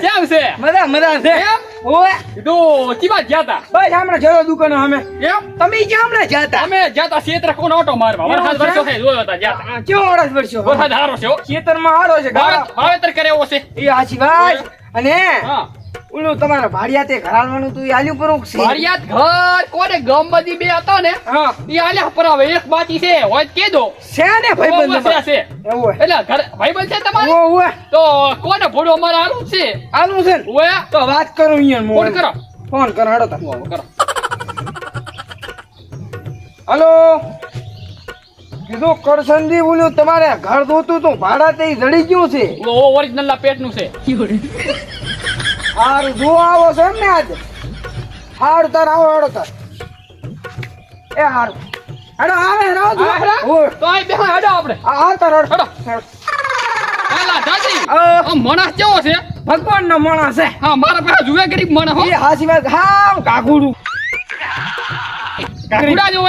કેમ છે? મજા મજા છે. એમ? ઓય કીધું ચીમાં બસ હમણાં જરો દુકાને અમે. કેમ? તમે ક્યાં હમણાં જતા અમે ગયા તા ક્ષેત્ર કોનો ઓટો મારવા. વરસાદ છે? જોયો કેવો વરસાદ હારો છે ખેતરમાં હારો છે વાવેતર કરે એવો છે એ હાચી વાત અને હા. ઓલું તમારા ભાડિયા તે ઘરાલવાનું તું આલ્યું પર છે. ભાડિયાત ઘર કોને ગમબદી બે હતા ને હા. ઈ આલ્યા પર હવે એક બાકી છે હોય કે દો છે ને ભાઈબંધ છે છે. એવું એટલે ઘર ભાઈબંધ છે તમારે? ઓ ઓ તો કોને ભોડો અમારે આલું છે? આલું છે ને? તો વાત કરું અહીંયા ફોન કરો. ફોન કરો હેડો તા કરો. હલો. કીધું કરસનજી બોલ્યું તમારે ઘર ધોતું તું ભાડા તે જડી ગયું છે. ઓ ઓરિજિનલ પેટનું છે. હારું જો આવો છો એમ ને આજે? હારું તાર આવો હેડો તાર. એ હારું. હેડો આવે હેડો હા. તો અહીં બે હેડો આપણે. આ આ તાર હેડો. હેડો. એલા દાદી આ માણસ કેવો છે? ભગવાન નો માણસ છે. હા મારા પાસે જુએ ગરીબ માણસ હો. એ હાસી વાત. હા કાકુડું કાકુડા જેવો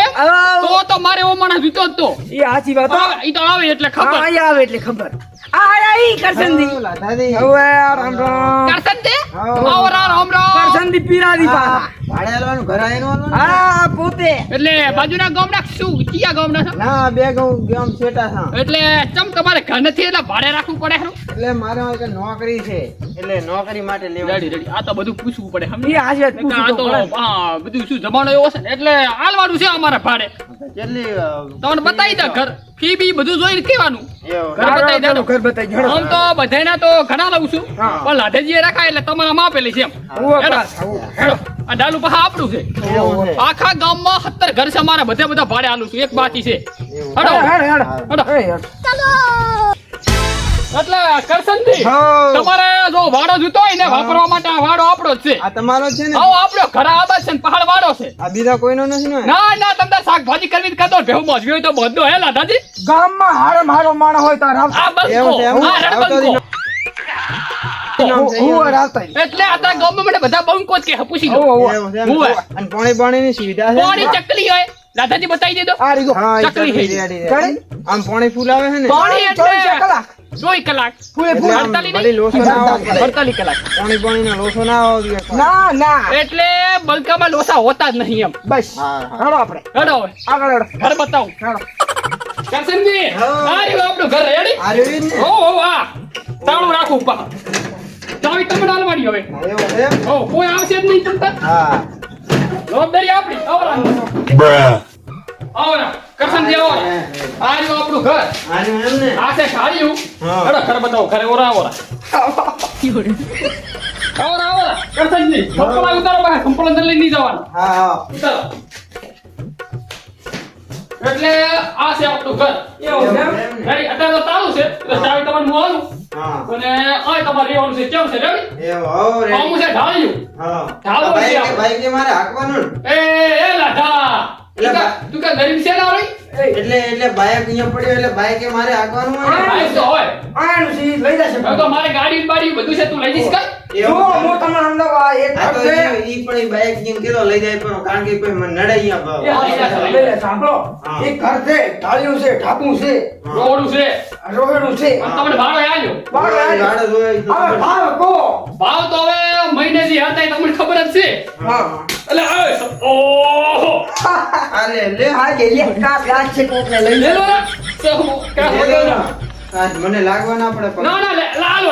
તો તો મારે ઓ માણસ જીતો તો. એ હાસી વાત એ ઈ તો આવે એટલે ખબર. અહીં આવે એટલે ખબર. આ આયા ઈ હવે રામ રામ કરશન આવરા રામ રામ કરસનજી પીરાદી પાછા ભાડે આલવાનું ઘર આયનું હા પોતે એટલે બાજુના ગામના શું? કયા ગામના છે? ના બે ઘઉં ગામ છેટા છે. એટલે ચમ તમારે ઘર નથી એટલે ભાડે રાખવું પડે એટલે મારે નોકરી છે એટલે નોકરી માટે લેવું રેડી રેડી. આ તો બધું પૂછવું પડે આ તો તો હા બધું શું જમાનો એવો છે ને? એટલે આલવાનું છે અમારે ભાડે. કેટલી તમને બતાવી દે ઘર. ફી બી બધું જોઈને કેવાનું ઘર બતાવી દેજો. ઘર બતાવી. આમ તો બધાયના તો ઘણા લઉં છું. પણ લાઠેજીએ રાખાય એટલે તમારા માપેલી છે એમ. ઉવ્વ હેડો. પાછા, આપણું છે. છે આખા ગામમાં સત્તર ઘર છે અમારા બધા બધા ભાડે આલું છું. એક બાકી છે. હડો. હેડ. એટલે કરશનજી તમારે જો ભાડો જોતો હોય ને વાપરવા માટે આ વાડો આપણો જ છે. આ તમારો છે ને? આવો આપણો ઘર આબાદ છે ને પહાડ વાડો છે. આ બીજા કોઈનો નથી ને? ના ના તમને શાકભાજી કરવી કરતો ભેહું મોજવી હોય તો બધો હે લાધાજી ગામમાં હારો મારો માણસ હોય તાર આ બંકો? આ. એટલે ગામમાં મને બધા બંકો જ કે? ઉવ્વ. અને પાણી પાણીની સુવિધા છે પાણી ચકલી હોય. દાદાજી બતાવી દેજો. આ રીગો. ચકલી હે. આમ પાણી ફૂલ હે ને? પાણી એટલે કલાક. જોઈ કલાક. પૂરે પૂરે. લોસો ના આવવો કલાક. પાણી પાણીના લોસો ના આવે ના ના. એટલે બલકામાં લોસા હોતા જ નહીં એમ. બસ. હા, હા. આપણે. હાડો હવે આગળ હાડો ઘર બતાવું. હાડો કરશનજી હા. આ રહ્યું આપણું ઘર. રેડી આ રહ્યું હો હો આ. તાળું રાખું પા ચાવી તમને આલવાની હવે. હો કોઈ આવશે જ નહીં તમ હા. જવાબદારી આપણી. આવરા. આવરા. કરશનજી આવો આ રહ્યું આપણું ઘર. આ છે સાડીયું. હેડો ઘર બતાવો ઘરે ઓરા ઓરા. આવરા આવરા. કરશનજી સંપલા ઉતારો અંદર લઈ નહીં જવાનું. હા હા. ઉતારો. એટલે આ છે આપણું ઘર. એવું છે? રેડી? અત્યારે તો ચાલુ છે. એટલે ચાવી તમારે હું અને આ તમારે રહેવાનું છે કેમ છે? રેડી? એવું રેડી. છે ઢાળ્યું. હા. ભાઈ કે- મારે હાકવાનું? એ એ લાઠા. તું કા- તું ગરીબ છે ના હોય એટલે એટલે બાઈક અહીંયા પડ્યો એટલે બાઈક એ મારે આગવાનું હોય. ને? ભાઈ તો હોય? આનું છે, ઈ લઈ જશે તો મારે ગાડી બાડી બધું છે તું લઈ જઈશ કર જો હું તમને સમજાવું, એક તો ઈ ઈ પણ ઈ બાઈક જેમ કીધો લઈ જાય પણ કારણ કે કોઈ મને નડે અહીંયા ભાવ. છે. લઈ લે, સાંભળો. હા. ઘર છે ઢાળિયું છે ઢાંકું છે. રોડું છે. રોહેડું છે. તમને ભાડો આલ્યો બાર ભાડો જોઈએ તો હવે ભાવ તો હવે મહિને જે હતા તમને ખબર જ છે. હા. એટલે આ લે આ જે લે, કાપ લાજ છે કોકને લઈ લે. લે. ને. લો. આજ મને લાગવા ના પડે ના ના લાલ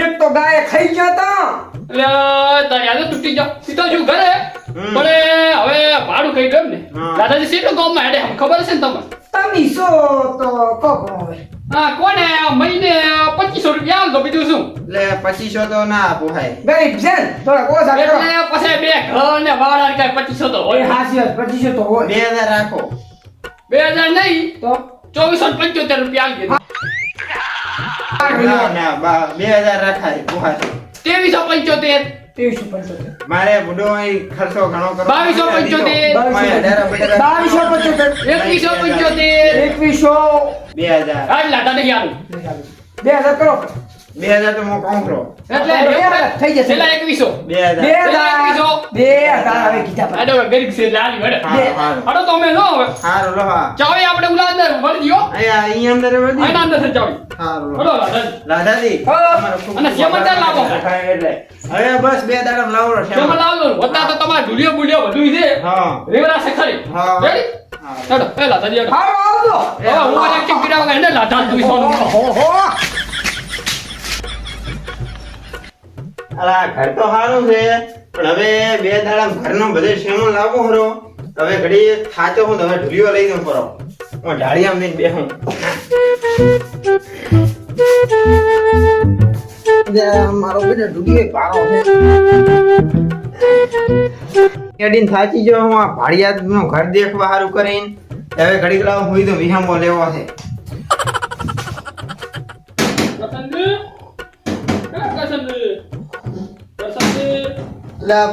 એક તો ગાય ખાઈ ગયા તા. લે તારી આદત તૂટી જાવ સીધો જો ઘરે. પણ હવે ભાડું કઈ ગયું ને દાદાજી સીધું ગામમાં હેડે. ખબર છે ને તમને? તમે શો તો કહો હવે હા કોને મહિને પચીસો રૂપિયા આલ બીજું શું? એટલે પચીસો તો ના પોહાય. ગરીબ છે થોડા ઓછા કરો એટલે પછી બે ઘર ને વાળા કઈ પચીસો તો એ હોય હાસી પચીસો તો હોય. બે હજાર રાખો. બે હજાર નહીં તો? ચોવીસો ને પંચોતેર રૂપિયા આલી દીધું. ના ના બા- બે હજાર રાખાય ત્રેવીસો પંચોતેર. ત્રેવીસો પંચોતેર. મારે બુડો અહીં ખર્ચો ઘણો કરો બાવીસો પંચોતેર. બાવીસો પંચોતેર. એકવીસો પંચોતેર. એકવીસો બે હજાર. બે હજાર કરો. બે હજાર તો હું કહું છું. એટલે બે હજાર થઈ જશે. છેલ્લા એકવીસો બે હજાર બે હજાર એકવીસો. બે હજાર હવે કીધા પછી. આડો ગરીબ છે વળે. હારું, હારું. હાલો તો અમે નો હવે હારું, લો હા. ચાવી આપણે ઉલા અંદર વળી દ્યો અહીંયા અહીંયા અંદર વધી. આના અંદર ચાવી હારું, લો. રાધાજી, હા. અને ચાલ લાવો? એટલે. હવે બસ બે દાડા લાવો શેમાં લાવજો વત્તા તો તમારે ઢુલિયો બુલિયો બધું છે હા રેવરા છે ખરી હા. રેડી હા. એ લાદાજી હેડો. હાલો, આવજો. હવે હું મને એક્ટિંગ કર્યા વગર એને લાદા જોઈ સોનું. ઓહો. અલા ઘર તો સારું છે પણ હવે બે દાડા ઘરનો બધે શેમો લાવો હરો હવે ઘડી થાચો હું તમે ઢુલિયો લઈ દઉં પરો હું ઢાળિયામાં જઈને બેહું. મારો બેટો ડૂબી પારો છે. એડીને થાચી જો હું આ ભાડિયાતનું ઘર દેખવા સારું કરીને. હવે ઘડીક લાવ હું તો વિહામો લેવો છે. ય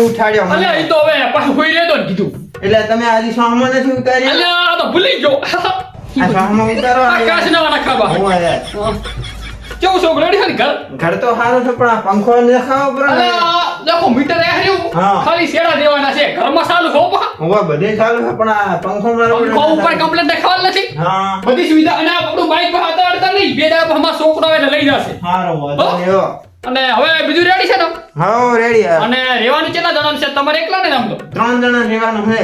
ઉઠાડ્યો મને. અલ્યા એ તો હવે પાછું કોઈ લેતો ને કીધું. એટલે તમે આજે સોહમાં નથી ઉતાર્યા? આ તો ભૂલી ગયો. આ સોહમાં ઉતારો આ કાચ ના વાળા ખાવા. હું. કેવું છોકરો રેડી ઘર? ઘર તો સારું છે પણ પંખો દેખાવો પડે દેખો મીટર એ હાર્યું ખાલી શેડા દેવાના છે. ઘરમાં સારું હો બા હોવા બધે સારું છે પણ આ પંખો મારો પંખો ઉપર કમ્પ્લેટ દેખાવા નથી. હા. બધી સુવિધા અને આપણું બાઈક પર હાથ અડતા નહીં બે દાડા અમારા છોકરો એટલે લઈ જશે. સારો વાંધો. અને હવે બીજું રેડી છે ને? હા રેડી અને રેવાનું કેટલા જણાનું છે? તમારે એકલા ને આમ તો ત્રણ જણા રહેવાનું છે.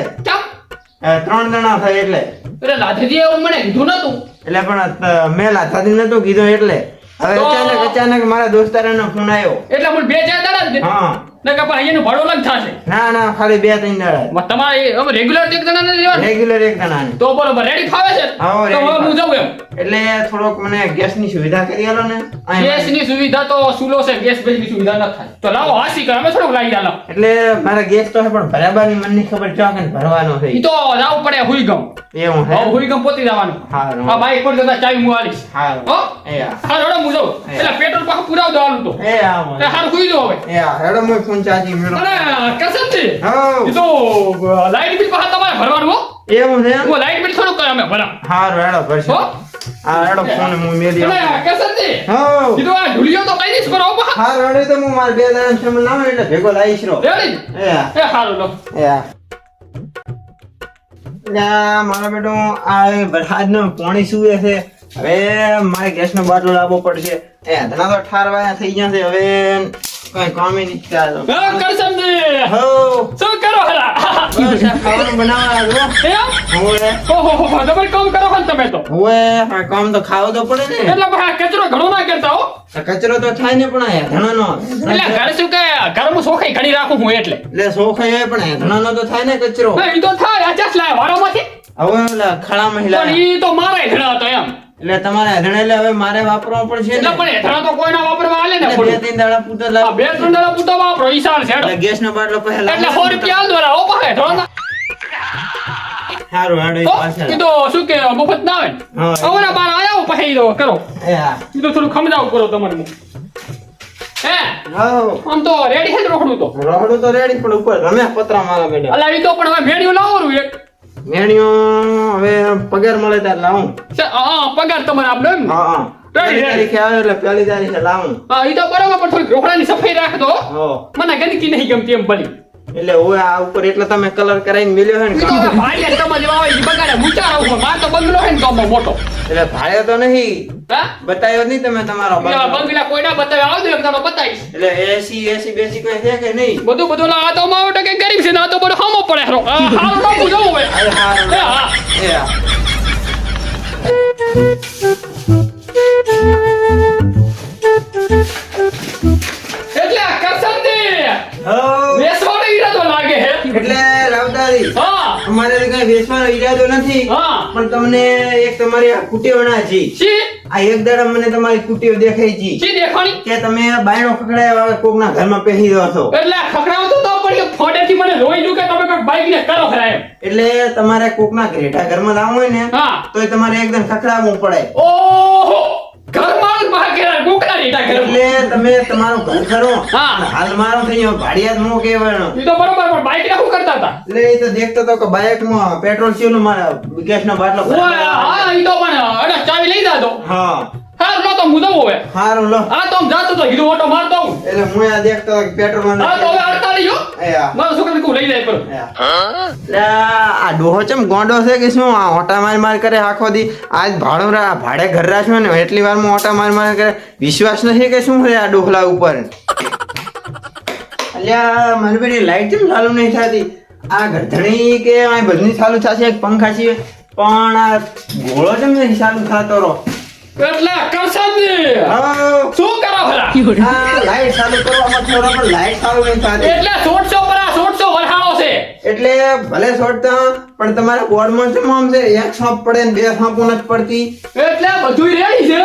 ત્રણ જણા થાય એટલે. એટલે લાધીજી એવું મને કીધું નતું. એટલે પણ મેં લાધાજી નતો કીધું એટલે. હવે અચાનક અચાનક મારા દોસ્તારાનો ફોન આવ્યો. એટલે મને બે ચાર દાડા હા. ને કે ભાઈ ભાડું અલગ થશે. ના ના ખાલી બે ત્રણ દાડા. તમારે રેગ્યુલર એક જણાને રહેવાનું રેગ્યુલર એક જણાને. તો બરોબર રેડી ફાવે છે? તો હવે હું જાઉં એમ. એટલે થોડોક મને ગેસની સુવિધા કરી આલો ને. અહીંયા સુવિધા તો સુલો છે ગેસ બેસ સુવિધા ન થાય. તો લાવો હાસી કર અમે થોડુંક લાવી આલો. એટલે મારા ગેસ તો છે પણ ભરાબાની ખબર ચો કે ભરવાનો છે. ઈ તો જાવું પડે હુઈ ગમ એવું હે? હુઈ ગમ પોતી જવાનું. હા પર જતા ચાવી હું આલીશ. હો? એ હા. હા રોડો હું જાઉં. એટલે પેટ્રોલ પાછું પુરાવ દો આલું તો. એ હા. હુઈ હવે. એ હા ફોન ચાર્જિંગ મેળો. અને કસમથી? હા તો લાઈટ બિલ પાછા તમારે ભરવાનું હો. એવું છે હું લાઈટ બિલ થોડું કરે અમે ભરા. હારું હેડો ભરશે. હો? હા હેડો ફોન હું મેલી અરે. કસમથી? હો તો આ ઢુલિયો તો કઈ દીસ કરો હારું હેડો તો હું માર બે દાડા સામે લાવ એટલે ભેગો લાઈશ રો રેડી? એ એ હારું લો. એ હા. એટલે બેટો આ એ વરસાદનું પાણી સુવે છે. હવે મારે ગેસ નો બાટલો લાવવો પડશે. એ ધણા તો ઠાર વાયા થઈ ગયા છે હવે કઈ કામે નથી ચાલતું. હા કરસમજી હો. શું કરો હલા? ખાવાનું બનાવવા જો હોવે. ઓહો હો હો ડબલ કામ કરો છો તમે તો. હોવે આ કામ તો ખાવું તો પડે ને. એટલે ભાઈ કચરો ઘણો ના કરતા હો. કચરો તો થાય ને પણ આ ધણાનો એટલે ઘરે શું કે ઘરમાં સોખાઈ ઘણી રાખું હું એટલે. એટલે સોખાઈ હોય પણ આ ધણાનો તો થાય ને કચરો. એ તો થાય આ ચાસ લાય વારામાંથી હવે ઓલા ખળા મહિલા પણ ઈ તો મારા ઘણા હતો એમ. એટલે તમારે ધણા એટલે હવે મારે વાપરવા પડશે ને? પણ એ તો કોઈના વાપરવા આલે ને બે ત્રણ દાડા પૂતો લાવ. બે ત્રણ દાડા પૂતો વાપરો ઈ છે. એટલે ગેસનો બાટલો પહેલા એટલે સો રૂપિયા આલ દોરા હો પાસે ધોળના. સારું હેડો પાછળ. કીધો શું કે મફત ના આવે ને. હમણાં બાર આયા પછી દો કરો. એ હા. કીધો થોડું ખમજાવ કરો તમારે હે? આમ તો રેડી છે ને રોકડું તો? રોકડું તો રેડી પણ ઉપર રમે પતરા મારા બેટા. અલા ઈ તો પણ હવે મેળ્યું લાવો એક. મેણીઓ હવે પગાર મળે ત્યારે લાવું. હા પગાર તમારે આપડે એમ. હા હા. તારીખે આવે એટલે પહેલી તારીખે લાવું. હા એ તો બરાબર પણ થોડીક રોકડાની સફાઈ રાખજો મને ગંદકી નહીં ગમતી એમ ભલી. એટલે હવે આ ઉપર એટલે તમે કલર કરાવીને મેલ્યો હે ને ભાઈ ને તમારે જવા આવે ઈ બગાડે મૂંચા રહું છું. માર તો બંગલો હે ને તો મોટો. એટલે ભાડે તો નહીં. બતાવ્યો નહીં તમે તમારો બંગલા. કોઈ ના બંગલા કોઈના બતાવે આવજો એક તમે બતાવીશ. એટલે એસી એસી બેસી કોઈ છે કે નહીં? બધું બધું ના આ તો મારો ટકે ગરીબ છે ને આ તો બધો હમો પડે હરો. હારું ના પૂછો હવે. હા હા. કઈ વેચવાનો ઈરાદો નથી પણ તમને એક તમારી જી. શી આ એક દાડા મને તમારી કુટીઓ દેખાઈ છે શી દેખાણી. કે તમે બાયણો વગર કોકના ઘરમાં પહેરી દો છો. એટલે આ તો પણ એ મને રોઈ દઉં કે તમે કોઈ બાઈક ને કરો ખરા એટલે તમારે કોકના ઘરેટા ઘરમાં લાવવું હોય ને તો તમારે એકદમ ખખડાવવું પડે. મારું રેટા એટલે તમે તમારું ઘર કરો હા. હાલ મારો થઈ ગયો ભાડિયાત મો એ તો બરોબર પણ ને કરતા હતા? એટલે એ તો દેખતો તો કે બાઇકમાં પેટ્રોલનું મારા ગેસનો બાટલો હા એ તો પણ અરે ચાવી લઈ જાતો હા. હા લો તો હું હોય હારું લો. આ તો જાતો તો હીરો ઓટો મારતો હું. એટલે હું આ દેખતો પેટ્રોલમાં પેટ્રોલ હા તો હવે અડતાલી જો મારો છોકરો કુ લઈ જાય પર હા. આ ડોહો ચમ ગોંડો છે કે શું? આ ઓટા માર માર કરે આખો દી. આજ ભાડો રા- ભાડે ઘર રાખ્યો ને એટલી વારમાં ઓટા માર માર કરે. વિશ્વાસ નથી કે શું છે આ ડોહલા ઉપર? અલ્યા મારી બેટી લાઈટ કેમ ચાલુ નહીં થતી. આ ગરધણી કે આ બધું ચાલુ થશે એક પંખા છે. પણ આ ગોળો કેમ નહીં ચાલુ થતો રો એટલે કરશનજી હા, શું કરો આ લાઈટ ચાલુ કરવામાં થોડા પણ લાઈટ ચાલુ નહીં થતી. એટલે સોળસો પર આ વરહાળો છે. એટલે ભલે છોડતા પણ તમારા બોર્ડમાં શું આમ છે એક સાપ પડે ને બે સાપો નથી પડતી. એટલે બધું રેડી છે.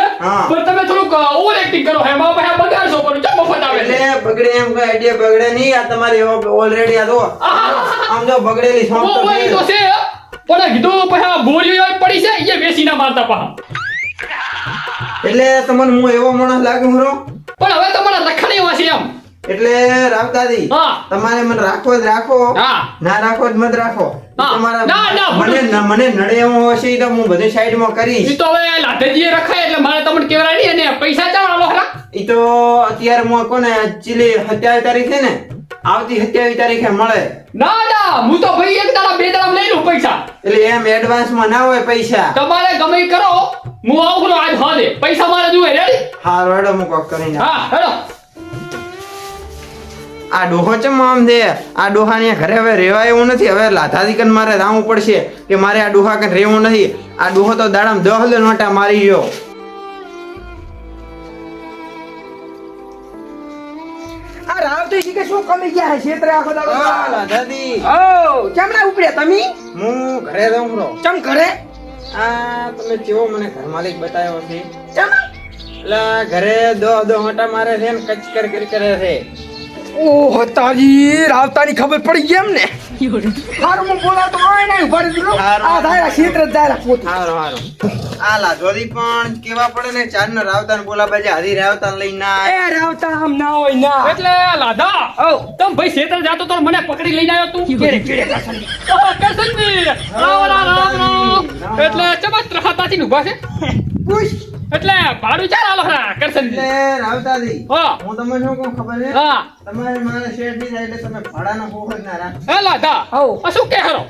પણ તમે થોડુંક ઓવર એક્ટિંગ કરો. હે મારા પાસે બગાડશો પણ ચમ મફત આવે? એટલે બગડે એમ કઈ આઈડિયા બગડે નહીં. આ તમારી ઓલરેડી આ તો આમ જો બગડેલી સાપ તો છે. પણ કીધું પછી ગોળીઓ પડી છે એ બેસી ના મારતા પા એટલે તમને હું એવો માણસ લાગુ હરો પણ હવે તમારા લખણી એવા એમ. એટલે હા. તમારે મને રાખવો જ રાખો. ના રાખો જ મત રાખો. તમારા ના, ના, મને મને નડે એવો હશે તો હું બધી સાઈડમાં કરીશ. ઈ તો હવે લાઠેજીએ રખાય એટલે મારે તમને કેવરાડી અને પૈસા ચાવડા લોખરા ઈ તો અત્યારે હું કોને ચીલી હત્યા સત્યાવીસ તારીખે ને આવતી સત્યાવીસ તારીખે મળે. ના ના હું તો ભાઈ એક દાડા બે દાડા લઈ લઉં પૈસા. એટલે એમ એડવાન્સમાં ના હોય પૈસા. તમારે ગમે કરો. હું આવું આજ હાલે. પૈસા મારે જોઈએ રેડી હા રેડો હું કોક કરીને હા હેડો. આ ડોહો ચમ આમ છે આ ડોહાને ઘરે હવે રહેવાય એવું નથી. હવે લાધાથી કન મારે રાવું પડશે કે મારે આ ડોહા કન રહેવું નથી આ ડોહો તો દાડામ દહ નોટા મારી ગયો. ઈ કે શું કમી ગયા છે છેતરે આખો દાડો? લાધાદી ઓ કેમ ના ઉપડ્યા તમે? હું ઘરે રહું છું ચમ ઘરે? આ તમે કેવો મને ઘર માલિક બતાવ્યો છે? ચમ? એટલે ઘરે દો દો મોટા મારે છે ને કચકર કરી કરે છે. ઓહો તારી રાવતાની ખબર પડી ગઈ એમ ને હારું હું બોલાતો હોય ને ઊભા. આ ધારા ક્ષેત્ર ધારા પોતે. હારું હારું. આ લાધોરી પણ કેવા પડે ને ચાર નો રાવતાન બોલા બાજે હરી રાવતા લઈને ના એ રાવતા આમ ના હોય ના. એટલે લાધા ઓ. તમ ભાઈ ક્ષેત્ર જાતો તો મને પકડી લઈને આવ્યો તું? કેરે કેરે? કરશનજી. આહ, કરશનજી રામ રામ એટલે ચમત્ર હાથાથી ઊભા છે? પૂછ એટલે ભાડું ચાલ આલો હા કરશન. એટલે રાવતાજી હા. હું તમને શું કહું ખબર છે? હા. તમારે મારે શેઠ થાય એટલે તમે ભાડાનો હોખ ના રાખો હે લાદા હો આ શું કે હરો?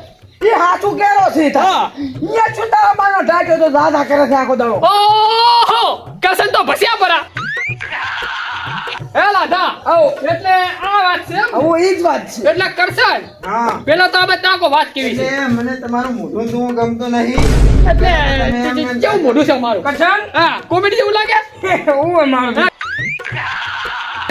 એ હાચું કેરો છે તા. હા. અહીંયા છું તારા બાનો તો દાદા કરે છે આખો દડો. ઓહો કરશન તો ભસ્યા પરા. હે લાદા આવો એટલે આ વાત છે આવો એ જ વાત છે. એટલે કરશન હા. પેલા તો આપણે તાકો વાત કેવી છે? મને તમારું મોઢું જોવો ગમતો નહીં. એટલે કેવું મોઢું છે મારું કરશન હા કોમેડી જેવું લાગે? હું મારું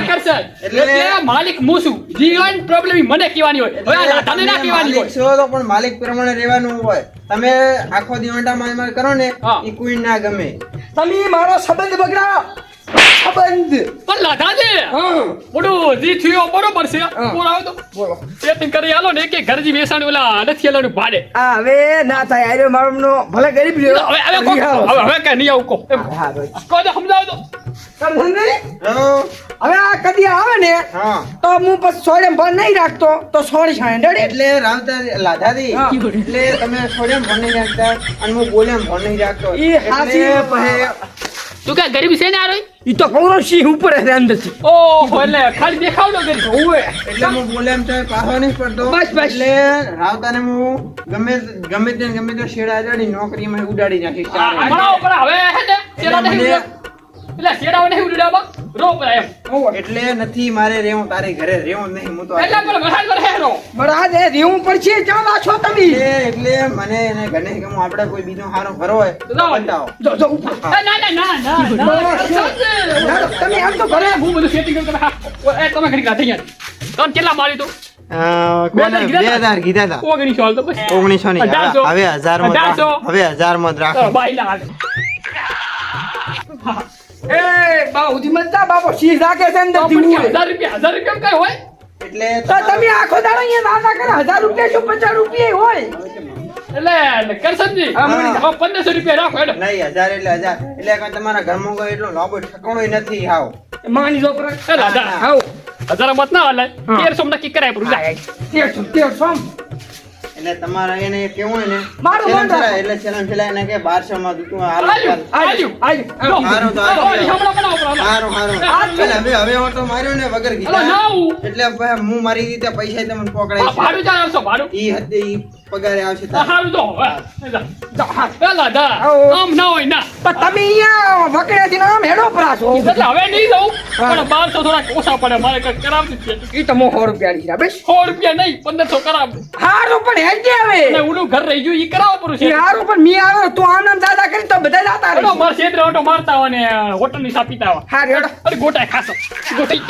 કરશન એટલે- માલિક હું છું? જીવન પ્રોબ્લેમ મને કહેવાની હોય. હવે આ ના તમે કહેવાની હોય. છો તો પણ માલિક પ્રમાણે રહેવાનું હોય. તમે આખો દિવંટા માર માર કરો ને એ કોઈ ના ગમે. તમે મારો સંબંધ બગડાવો. સંબંધ પણ લાધા છે હા. મોટું જી થયો બરોબર છે. બોલ આવો તો. બોલો. સેટિંગ કરી આલો ને કે ઘરજી બેસાણ ઓલા નથી આલોનું ભાડે. આ હવે ના થાય આર્યો મારો ભલે ગરીબ રહ્યો. હવે હવે હવે હવે કે નહીં આવું કો તો સમજાવો તો. હવે આ કદી આવે ને તો હું પછી સોળે ભણ નહીં રાખતો તો સોડી છાણે ડળી એટલે રામતા લાધાદી હા. એટલે તમે છોડ્યા ફોન નહીં રાખતા અને હું બોલ્યા ફોન નહીં રાખતો. એ પછી તું કે ગરીબ છે ને આ રોય ઈ તો કૌરવ સિંહ ઉપર છે અંદરથી ઓહો એટલે ખાલી દેખાવડો ગરીબ ઓવે એટલે હું બોલે એમ તો પાહો નહીં પડતો બસ, બસ. એટલે રાવતાને હું ગમે ગમે તે ગમે તે શેડા ચડી નોકરીમાં ઉડાડી નાખી ચારે. પણ હવે હે ને શેડા. એટલે શેડાઓ નહીં ઉડ્યા રો પર એમ. એટલે નથી મારે રેવું તારે ઘરે રેવું નહીં હું તો એટલે પણ વરસાદ પર હેરો બરાબર એ રેવું પડશે ચાલ આ છો તમે? એટલે એટલે મને એને ઘરે કે હું આપણે કોઈ બીજો હારો ભરો હોય તો. બતાવો. જો જો ઉપર ના ના ના ના ના તમે આમ તો ભરે હું બધું સેટિંગ કરું એ તમે ઘડી કાઢી ગયા તમે કેટલા મારી તું? ઓગણીસો ની. હવે હજારમાં હવે હજારમાં રાખો. એ બા ઉધી બાપો સિંહ રાખે છે અંદર તો હજાર રૂપિયા હજાર રૂપિયા કઈ હોય? એટલે તો તમે આખો દાડો અહીંયા નાના કરે હજાર રૂપિયા શું પચાસ રૂપિયા હોય? એટલે કરશનજી પંદરસો રૂપિયા રાખો એટલે નહીં હજાર એટલે હજાર. એટલે કાંઈ તમારા ઘરમાં કોઈ એટલો લાભ ઠકાણો નથી આવો માની જો હજાર. મત ના હાલે. તેરસો નક્કી કરાય. તેરસો તેરસો. એટલે તમારે એને કેવું હોય ને મારું મન રાખો. એટલે છેલ્લા છેલ્લા ને કે બારસો માં દુતું હાલ આલ્યું. આલ્યું. હારું તો હારું હારું. એટલે હવે હવે ઓટો માર્યો ને વગર કીધા એટલે હું મારી રીતે પૈસા તમને આ પકડાય ભાડું ચાલે આવશો, ભાડું. ઈ હદે ઈ પગારે આવશે હારું તો, હા. જા. તો હા. પેલા દા આમ ના હોય ના પણ તમે અહીંયા વકડ્યાથી આમ હેડો એટલે હવે નહીં જવું પણ બારસો થોડા ઓછા પડે મારે કંઈક કરાવવું જ છે. ઈ તો સો રૂપિયાની છે બસ. સો રૂપિયા નહીં પંદરસો કરાવવું હારું પણ અને હવે. ઓલું ઘર રહી ગયું ઈ કરાવવું પડું છે હારું પણ મી આવે તું આનંદ દાદા કરી તો બધા જાતા રહેશે. મારે ઓટો મારતા હોય ને હોટલની સાપીતા હોય અરે ગોટાય ખાસો ગોટાઈ